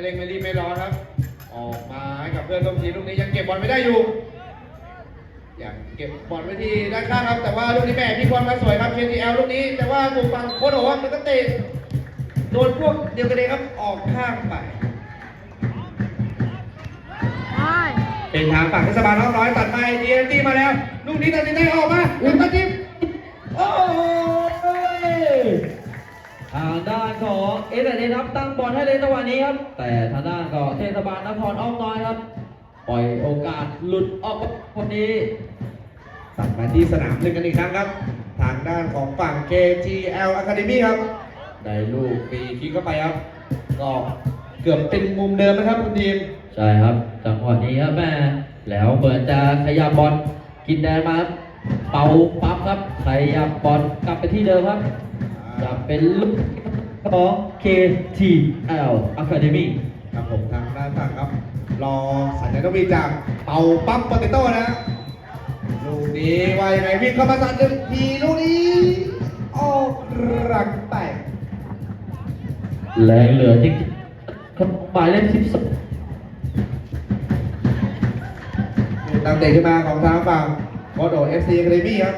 ไม่เร่งไม่รีบไม่ร้อนครับ ออกมาให้กับเพื่อนร่วมทีมลูกนี้ยังเก็บบอลไม่ได้อยู่ยังเก็บบอลไว้ที่ด้านข้างครับ แต่ว่าลูกนี้แม่พี่บอลมาสวยครับ KTL ลูกนี้ แต่ว่าถูกฝั่งโค้ชบอกว่ามันก็เตะโดนพวกเดียวกันเลยครับออกข้างไปเป็นทางฝั่งเทศบาลน้องน้อยตัดมาดีเอ็นตี้มาแล้ว ลูกนี้ตัดสินใจออกมาแล้วตัดทิมโอ้ย ทางด้านของเอสเอครับตั้งบอลให้เลยจังหวะนี้ครับ แต่ทางด้านของเทศบาลนครอ้อมน้อยครับ ปล่อยโอกาสหลุดออกคนนี้ตัดมาที่สนามหนึ่งกันอีกครั้งครับ ทางด้านของฝั่ง KTL Academy ครับ ได้ลูกฟรีคิกเข้าไปครับ ก็เกือบเป็นมุมเดิมนะครับคุณทีม ใช่ครับ จังหวะนี้ครับแม่แล้วเหมือนจะขยับบอลกินแดนมาครับเป่าปั๊บครับขยับบอลกลับไปที่เดิมครับ จะเป็นลูกของ KTL Academy ครับผมทางด้านฝั่งครับ รอสัญญาณนกหวีดจากเป่าปั๊บโปเตโต้นะลูกนี้ว่ายังไงวิ่งเข้ามาสั่นหนึ่งทีลูกนี้ออกรังแตกแรงเหลือจริงๆครับหมายเลขสิบสองตั้งเตะขึ้นมาของทางฝั่งโคโดเอฟซีอะคาเดมี่ครับ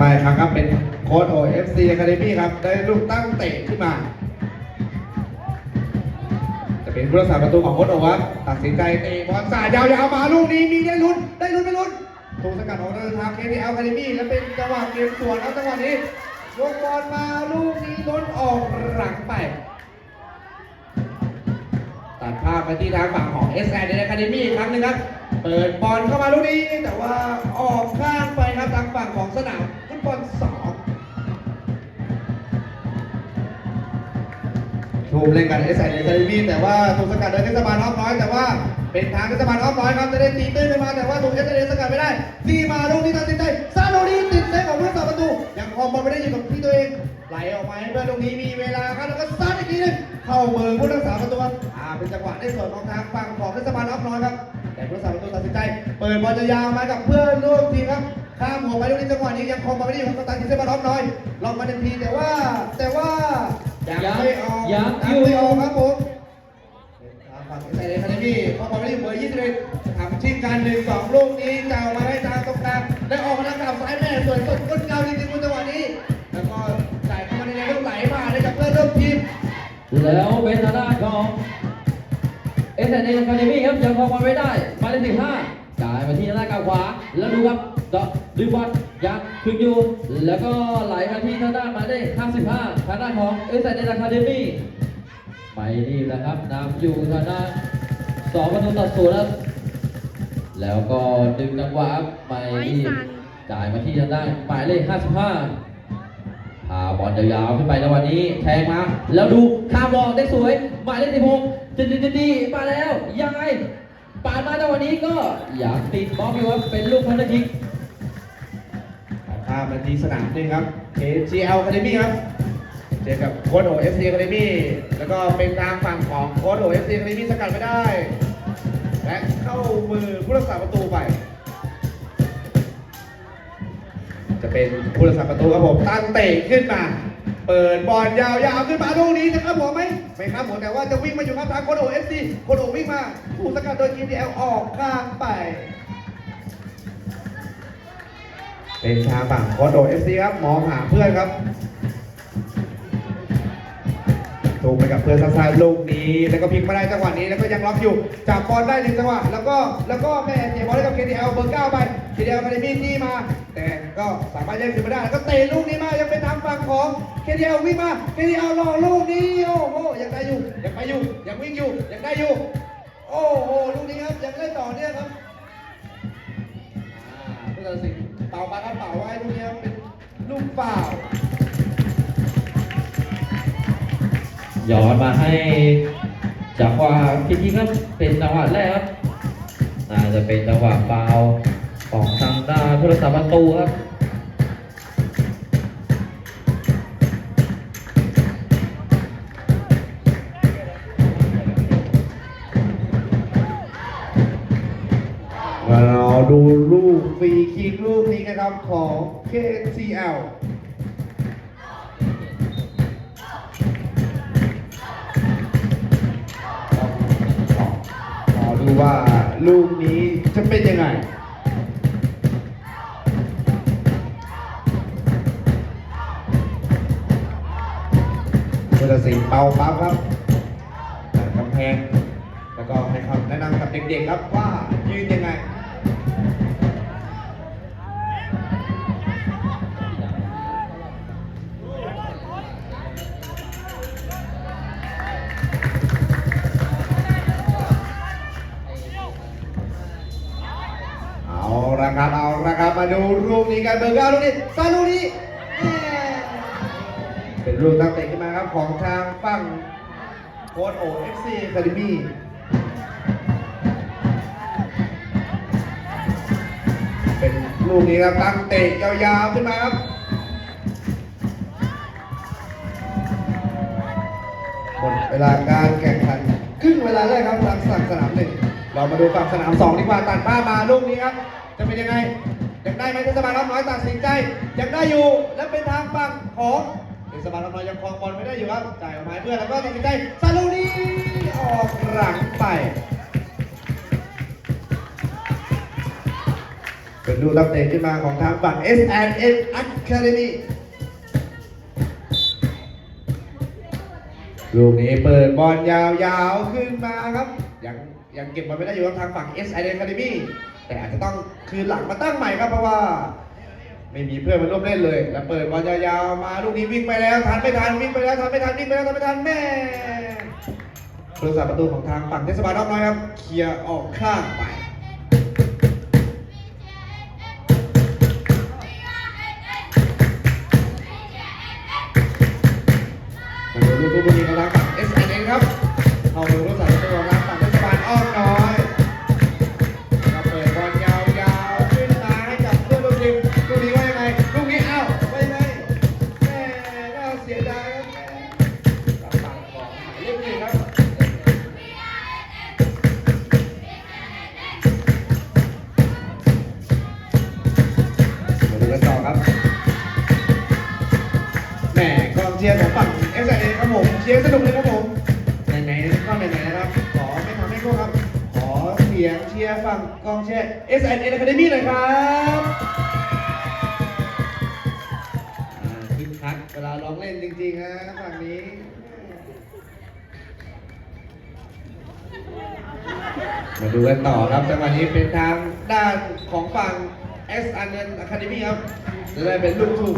ตัดกันมาอีกครั้งครับเป็นโค้ดโอเอฟซีอะคาเดมี่ครับ ได้ลูกตั้งเตะขึ้นมา จะเป็นผู้รักษาประตูของโค้ดโอครับตัดสินใจเตะบอลสาดยาวๆมาลูกนี้มีได้ลุ้นได้ลุ้นไม่ลุ้นถูกสกัดออกเดินทางเคทีเอลคาเดมี่และเป็นจังหวะเกมสวนครับจังหวะนี้ยกบอลมาลูกนี้ล้นออกหลังไปตัดภาพไปที่ทางฝั่งของ s อ n Academy อีกครั้งหนึงครับ เปิดบอลเข้ามาลูกนี้ แต่ว่าออกข้างไปครับทางฝั่งของสนาม ฟุตบอลสองถูกเล่นกัน s อ n Academy แต่ว่าถูกสกัดโดยเทศบาลอ้อมน้อย แต่ว่าเป็นทางเทศบาลอ้อมน้อยครับจะได้ตีตื้นขึ้นมาแต่ว่าถูก s อ n สกัดไม่ได้ตีมาลูกนี้ตัดสินใจซาโลนี้ติดเซฟของผู้รักษาประตูยังคองบอลไม่ได้อยู่กับที่ตัวเองไหลออกมาให้เพื่อนตรงนี้มีเวลาครับแล้วก็ซัดอีกทีนึงเข้ามือผู้รักษาประตูครับอ่าเป็นจังหวะในส่วนของทางฝั่งของเทศบาลอ้อมน้อยครับแต่ผู้รักษาประตูตัดสินใจ เปิดบอลยาวมากับเพื่อนร่วมทีมครับ ข้ามหัวไปลูกนี้จังหวะนี้ยังคงมาไม่ได้อยู่กับกัปตันทีมเทศบาลอ้อมน้อยลองมาหนึ่งทีแต่ว่าแต่ว่ายังไม่ออกยังยังไม่ออกครับผมทางฝั่งเอสไอคาเดมี่พอมาไม่ได้อยู่เบอร์ยี่สิบเอ็ดทำชิงการหนึ่งสองลูกนี้จะเอามาให้ทางตรงกลางและออกมาทางกลับซ้ายแม่สวยสดก้นเกาจริงๆคุณจังหวะนี้ แล้วก็จ่ายเข้ามาในแนวลูกไหลมาให้กับเพื่อนร่วมทีมแล้วเป็นทางด้านของเอสเอ็นเอคาเดมี่ครับยังครองบอลไว้ได้หมายเลขสิบห้าจ่ายมาที่ทางด้านกลางขวาแล้วดูครับเดาะดึงบอลยังถึงอยู่ แล้วก็ไหลมาที่ทางด้านหมายเลข55 ทางด้านของเอสเอ็นเอคาเดมี่ไม่รีบนะครับนำอยู่ทางด้านสองประตูต่อศูนย์ครับแล้วก็ดึงจังหวะครับไม่รีบจ่ายมาที่ทางด้านหมายเลข55พาบอลยาวๆขึ้นไปในวันนี้แทงมาแล้วดูข้ามบอลได้สวยหมายเลขสิบหกจินจินดีมาแล้วยังไงปาดมาในวันนี้ก็อยากติดบอลอยู่ครับเป็นลูกพันธกิก พามาที่สนามหนึ่งครับ KGL Academy ครับ เจอกับโค้ดโอ FC Academy แล้วก็เป็นทางฝั่งของโค้ดโอ FC Academy สกัดไม่ได้ และเข้ามือผู้รักษาประตูไป จะเป็นผู้รักษาประตูครับผม ตั้งเตะขึ้นมา เปิดบอลยาวๆขึ้นมาลูกนี้จะข้ามหัวไหมไม่ข้ามหัวแต่ว่าจะวิ่งมาอยู่ข้างทางโคโดเอฟซีโคโดวิ่งมา ผู้สกัดโดยทีมดีเอลออกข้างไป เป็นทางฝั่งโคโดเอฟซีครับมองหาเพื่อนครับถูกไปกับเพื่อนซ้ายลูกนี้ แล้วก็พลิกมาได้จังหวะนี้แล้วก็ยังล็อกอยู่จับบอลได้หนึ่งจังหวะแล้วก็แล้วก็แม่เสียบอลให้กับ KTL เอลเบอร์เก้าไป KTL คาเดมี่ที่มา แต่ก็สามารถแย่งคืนมาได้แล้วก็เตะลูกนี้มายังเป็นทางฝั่งของ KTL วิ่งมา KTL รอลูกนี้โอ้โหยังได้อยู่ยังไปอยู่ยังวิ่งอยู่ยังได้อยู่โอ้โหลูกนี้ครับยังเล่นต่อเนื่องครับอ่าผู้ตัดสิน เป่าปากกระเป๋าไว้ลูกนี้เป็นลูกเปล่าย้อนมาให้จังหวะพิธีครับเป็นจังหวะแรกครับน่าจะเป็นจังหวะเปล่าของทางด้านผู้รักษาประตูครับ ฟรีคิกรูปนี้นะครับของ KCL ดูว่าลูกนี้จะเป็นยังไงเวลาสิงเป่าปั๊บครับกำแพง แล้วก็ให้คำแนะนำกับเด็กๆครับว่ายืนยังไง ละครับเอาละครับมาดูรูปนี้กันเบอร์เก้าลูกนี้ซาลูกนี้แหม่เป็นรูปตั้งเตะขึ้นมาครับของทางฝั่งโค้ดโอเอฟซีคาเดมี่เป็นลูกนี้ครับตั้งเตะยาวๆขึ้นมาครับหมดเวลาการแข่งขันครึ่งเวลาแรกครับทางฝั่งสนามหนึ่ง เรามาดูฝั่งสนามสองดีกว่าตัดภามาลูกนี้ครับ จะเป็นยังไงยังได้ไหมเทศบาลรับน้อยตัดสินใจยังได้อยู่และเป็นทางฝั่งของเทศบาลรับน้อยยังครองบอลไม่ได้อยู่ครับจ่ายออกมาให้เพื่อนแล้วก็ตัดสินใจซาลูนีออกหลังไป เป็นดูกรับเตะขึ้นมาของทางฝั่ง S N N Academy ลูกนี้เปิดบอลยาวๆขึ้นมาครับยัง ยังเก็บบอลไม่ได้อยู่ทางฝั่ง S I Academy แต่อาจจะต้องคืนหลังมาตั้งใหม่ครับเพราะว่า ไม่มีเพื่อนมาร่วมเล่นเลย แล้วเปิดบอลยาวๆมาลูกนี้วิ่งไปแล้วทันไม่ทันวิ่งไปแล้วทันไม่ทันวิ่งไปแล้วทันไม่ทันแม่ผู้รักษาประตูของทางฝั่งเทศบาลน้อยครับเคลียร์ออกข้างไป S N N Academy หน่อยครับอ่าคึกคักเวลาร้องเล่นจริงๆนะฝั่งนี้มาดูกันต่อครับจังหวะนี้เป็นทางด้านของฝั่ง S N N Academy ครับจะได้เป็นลูกทุ่ง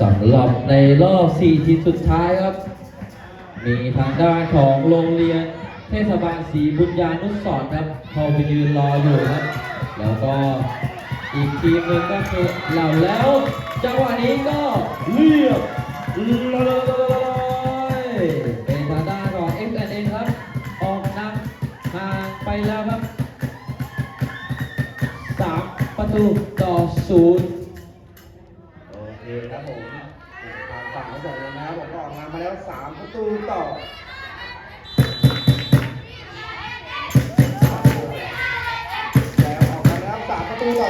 สำหรับในรอบ 4 ทีมสุดท้ายครับ มีทางด้านของโรงเรียนเทศบาลศรีบุญญานุสรณ์ครับเข้าไปยืนรออยู่ครับ แล้วก็อีกทีมหนึ่งก็คือเราแล้วจังหวะนี้ก็เรียบร้อยเป็นทางด้านของ x n n ครับ ออกนำห่างไปแล้วครับ3ประตูต่อศูนย์โอเคครับผมทางฝั่งของสองนะครับผมก็ออกมามาแล้ว3ประตูต่อ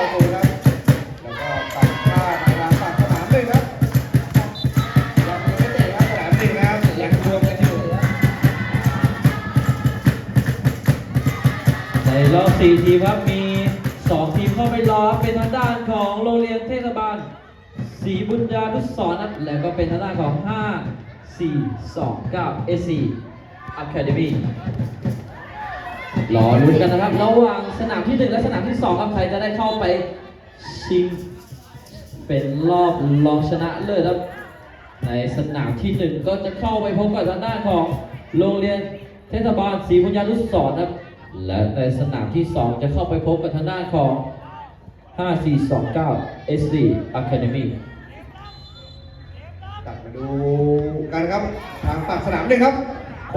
ประตูครับ แล้วก็ตัดข้ามาทางฝั่งสนามหนึ่งครับยังไม่เตะครับสนามหนึ่งนะครับยังรวมกันอยู่ในรอบ4ทีมครับมี2ทีมเข้าไปรอครับเป็นทางด้านของโรงเรียนเทศบาลศรีบุญญานุสรณ์ครับแล้วก็เป็นทางด้านของ 5 4 2 9 SC Academy รอลุ้นกันนะครับ ระหว่างสนามที่1และสนามที่2ครับใครจะได้เข้าไปชิง เป็นรอบรองชนะเลิศครับ ในสนามที่1ก็จะเข้าไปพบกับทางด้านของโรงเรียนเทศบาลศรีบุญญานุสรณ์ครับ และในสนามที่2จะเข้าไปพบกับทางด้านของ 5429 SD Academy กลับมาดูกันครับ ทางฝั่งสนามหนึ่งครับ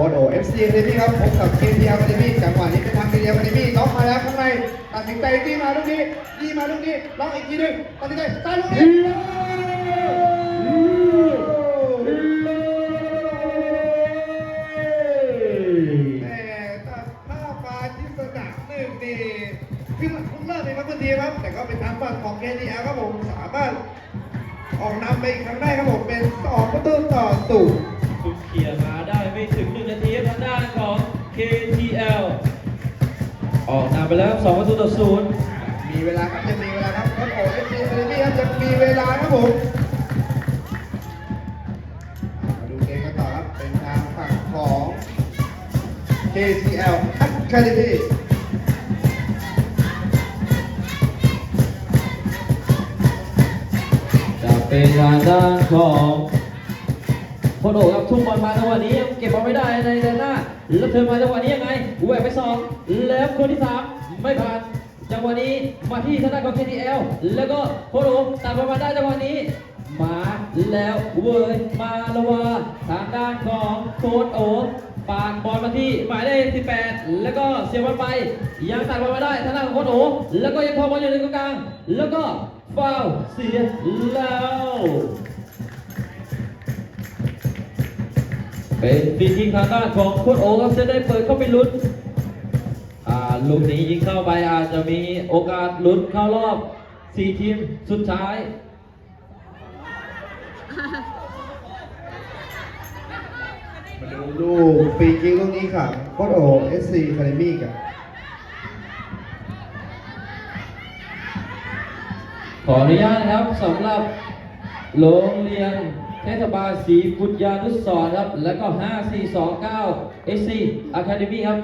โคโดเอฟซีเอเดมี่ครับพบกับเคทีอาร์เอเดมี่จังหวะนี้เป็นทางเคทีอาร์เอเดมี่ล็อกมาแล้วข้างในตัดสินใจที่มาลูกนี้ยี่มาลูกนี้ล็อกอีกทีหนึ่งตัดสินใจตายลูกนี้แต่ตัดหน้ามาที่สนามนึ่งนี่คือคุณเลิศเลยครับคุณทีครับ แต่ก็เป็นทางฝั่งของเคทีอาร์ครับผมสามารถออกนำไปอีกครั้งได้ครับผมเป็นสองประตูต่อศูนย์ ออกนำไปแล้ว2ประตูต่อศูนย์มีเวลาครับยังมีเวลาครับโค้ชโอ๋เอฟซีคาเดมี่ครับยังมีเวลาครับผมมาดูเกมกันต่อครับเป็นทางฝั่งของ KCL Academy จะเป็นทางด้านของโคโดครับทุ่มบอลมาจังหวะนี้ยังเก็บบอลไม่ได้ในแดนหน้า แล้วเธอมาจังหวะนี้ยังไงแหวกไปสองแล้วคนที่สามไม่ผ่านจังหวะนี้มาที่ทางด้านของ KTL แล้วก็โคโดตัดบอลมาได้จังหวะนี้ มาแล้วเวยมาละวาทางด้านของโค้ดโอปาดบอลมาที่หมายเลข18 แล้วก็เสียบอลไป ยังตัดบอลมาได้ทางด้านของโค้ดโอแล้วก็ยังครอบอลอยู่ในตรงกลาง แล้วก็ฟาวเสียแล้ว เป็นฟรีคิกทางด้านของโค้ดโอครับจะได้เปิดเข้าไปลุ้นอ่าลูกนี้ยิงเข้าไปอาจจะมีโอกาสลุ้นเข้ารอบ4ทีมสุดท้ายมาดูลูกฟรีคิกลูกนี้ครับโค้ชโอ๋เอสซีคาเดมี่กับขออนุญาตนะครับสำหรับโรงเรียน เทศบาลศรีบุญญานุสรณ์ครับ แล้วก็ 5429 SC Academy ครับ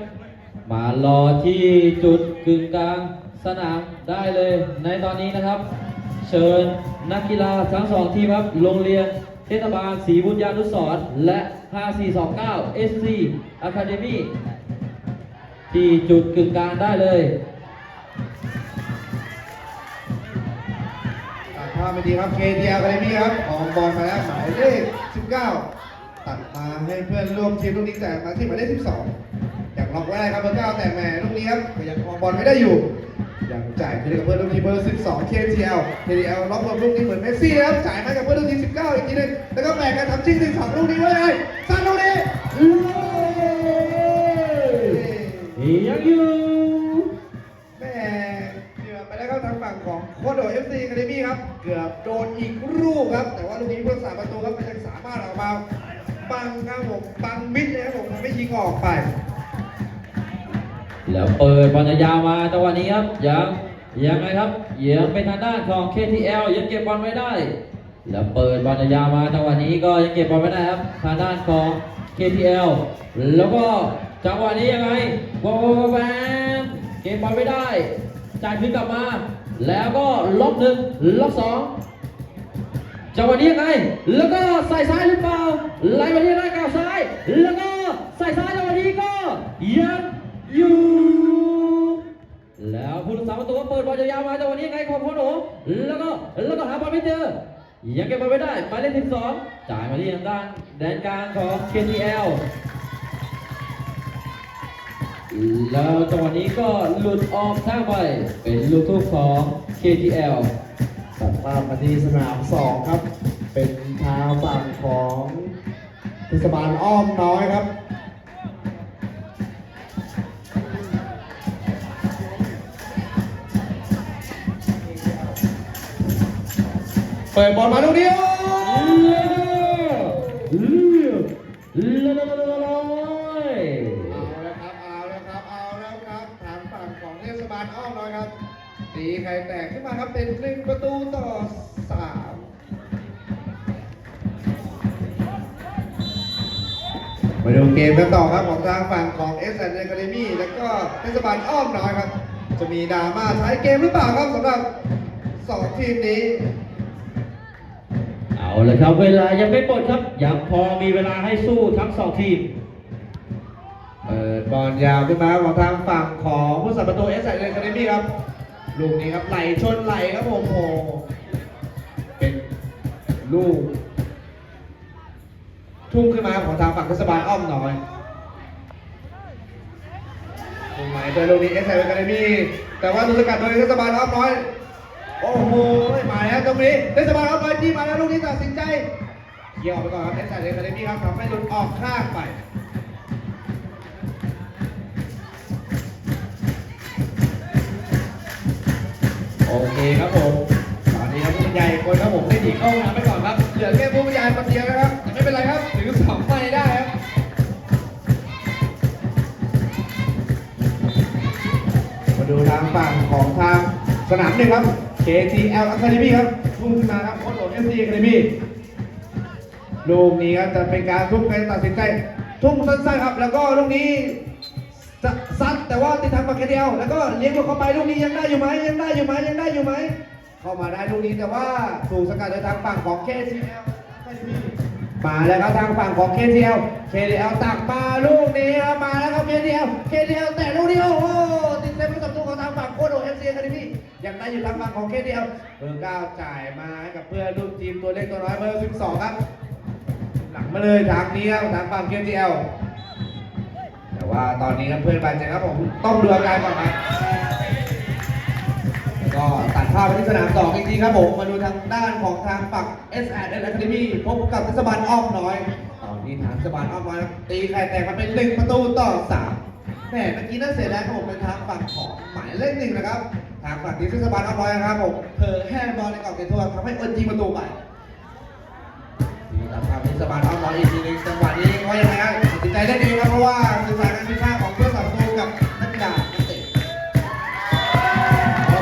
มารอที่จุดกึ่งกลางสนามได้เลยในตอนนี้นะครับ เชิญนักกีฬาทั้งสองทีมครับโรงเรียนเทศบาลศรีบุญญานุสรณ์และ 5429 SC Academy ที่จุดกึ่งกลางได้เลยาพไปดีครับ KTL Academy ครับของบอลมาแล้วหมายเลข 19 ตัดมาให้เพื่อนร่วมทีมลูกนี้แต่มาที่หมายเลข 12 อย่างล็อกไว้ได้ครับเบอร์9แต่แหมลูกนี้ครับก็ยังครองบอลไม่ได้อยู่ยังจ่ายคืนกับเพื่อนร่วมทีมเบอร์ 12 KTL KTL ล็อกบอลลูกนี้เหมือนเมสซี่ครับจ่ายมากับเพื่อนร่วมทีม 19 อีกทีหนึงแล้วก็แบ่งกันทำชิง12ลูกนี้ไว้เลย ไป แล้วเปิดบอลยาวมาจังหวะนี้ครับยังยังไงครับยังเป็นทางด้านของ KTL ยังเก็บบอลไม่ได้ แล้วเปิดบอลยาวมาจังหวะนี้ก็ยังเก็บบอลไม่ได้ครับทางด้านของ KTL แล้วก็จังหวะนี้ยังไงวอลแบนเก็บบอลไม่ได้จ่ายคืนกลับมา แล้วก็ล็อกหนึ่งล็อกสองจังหวะนี้ยังไง แล้วก็ใส่ซ้ายหรือเปล่าไหลมาที่หน้ากาวซ้าย แล้วก็ใส่ซ้าย ยังอยู่แล้วผู้รักษาประตูก็เปิดบอลยาวมาจังหวะนี้ยังไงของพ่อหนูแล้วก็แล้วก็หาบอลไม่เจอยังเก็บบอลไม่ได้หมายเลขสิบสองจ่ายมาที่ทางด้านแดนกลางของ KTL แล้วจังหวะนี้ก็หลุดออกทางไปเป็นลูกทุ่งของ KTL ตัดภาพมาที่สนามสองครับ เป็นทางฝั่งของเทศบาลอ้อมน้อยครับ เปิดบอลมาลูกเดียวเอาแล้วครับ เอาแล้วครับ เอาแล้วครับทางฝั่งของเทศบาลอ้อมน้อยครับ ตีไข่แตกขึ้นมาครับเป็นหนึ่งประตูต่อสามมาดูเกมกันต่อครับของทางฝั่งของ s อ a c a d e m y แล้วก็เทศบาลอ้อมน้อยครับ จะมีดราม่าท้ายเกมหรือเปล่าครับสำหรับสองทีมนี้ ลยครับ เวลายังไม่หมดครับ ยังพอมีเวลาให้สู้ทั้งสองทีมเปิดบอลยาวขึ้นมาของทางฝั่งของผู้สัมประตูเอสไอเดนคาเดมี่ครับ ลูกนี้ครับไหลชนไหลครับผมโอ้โหเป็นลูก ทุ่งขึ้นมาของทางฝั่งเทศบาลอ้อมน้อยลูกไหลโดยลูกนี้เอสไอเดนคาเดมี่แต่ว่าลูกสกัดโดยเทศบาลอ้อมน้อย โอ้โหมาแล้วตรงนี้เทศบาลอ้อมน้อยที่มาแล้วลูกนี้ตัดสินใจเกี่ยวไปก่อนครับเอสไอเดนคาเดมี่ครับทำให้หลุดออกข้างไปโอเคครับผมตอนนี้ครับผู้บรรยายคนครับผมได้หนีเข้าน้ำไปก่อนครับเหลือแค่ผู้บรรยายคนเดียวนะครับไม่เป็นไรครับถือสองไม้ได้ครับมาดูทางฝั่งของทางสนามหนึ่งครับ KTL Academy ครับพุ่งขึ้นมาครับโค้ชโดด FC Academy ลูกนี้ครับจะเป็นการทุบการตัดสินใจ ทุ่มสั้นๆครับ แล้วก็ลูกนี้จะซัดแต่ว่าติดทางฝั่ง KTL แล้วก็เลี้ยงลูกเข้าไปลูกนี้ยังได้อยู่ไหมยังได้อยู่ไหมยังได้อยู่ไหมเข้ามาได้ลูกนี้แต่ว่าถูกสกัดโดยทางฝั่งของ KTL มาแล้วครับทางฝั่งของ KTL KTL ตักมาลูกนี้ครับมาแล้วครับ KTL KTL แต่ลูกนี้โอ้โห มี่ยังได้อยู่ทางฝั่งของ KTL เดลเบอร์เก้าจ่ายมาให้กับเพื่อนร่วมทีมตัวเล็กตัวน้อยเบอร์12ครับ หลังมาเลยทางนี้ครับทางฝั่ง KTL แต่ว่าตอนนี้ครับเพื่อนบาดเจ็บครับผมต้องดูอาการก่อนครับก็ตัดภาพไปที่สนามสองอีกทีครับผมมาดูทางด้านของทางฝั่ง s อ s Academy พบกับเทศบาลอ้อมน้อย ตอนนี้ทางเทศบาลอ้อมน้อยตีไข่แตกมาเป็นหนึ่งประตูต่อสามแหมเมื่อกี้น่าเสียดายครับผมเป็นทางฝั่งของหมายเลขหนึ่งนะครับ ทางฝั่งนี้เทศบาลน้อยนะครับผมเผลอแห้งบอลในกรอบเขตโทษทำให้เอิญยิงประตูไปทีมตัดทางเทศบาลน้อยอีกทีหนึงจังหวะนี้เขายังไงครับติดใจได้ดีครับเพราะว่าสุส